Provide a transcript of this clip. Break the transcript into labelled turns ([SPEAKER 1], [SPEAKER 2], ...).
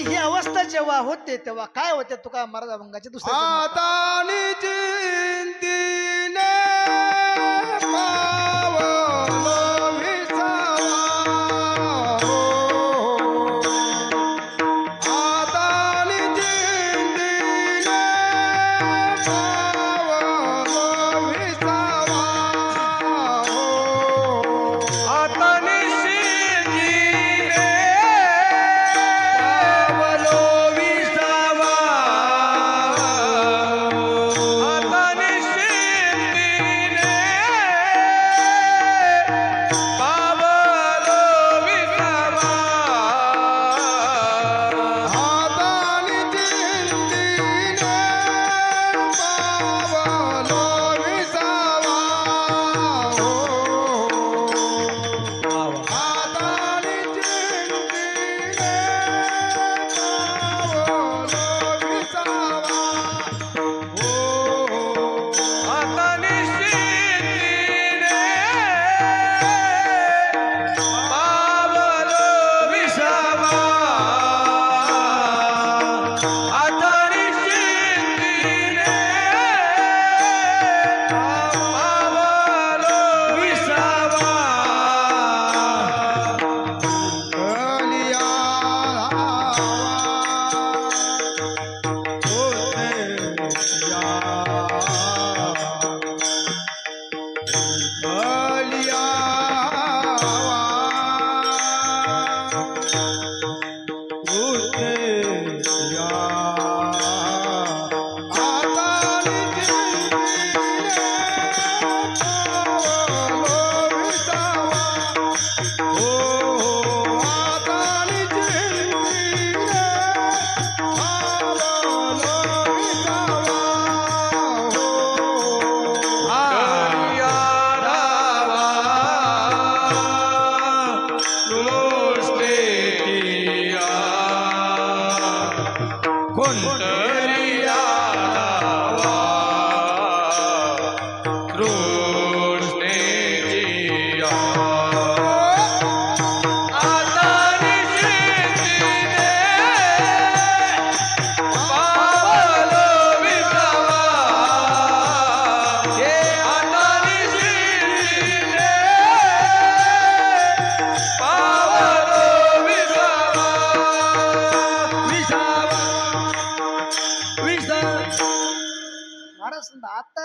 [SPEAKER 1] ही अवस्था जेव्हा होते तेव्हा काय होते? तुका मराठा अभंगाची दुसरी
[SPEAKER 2] आता
[SPEAKER 1] Bonnie. horas, data,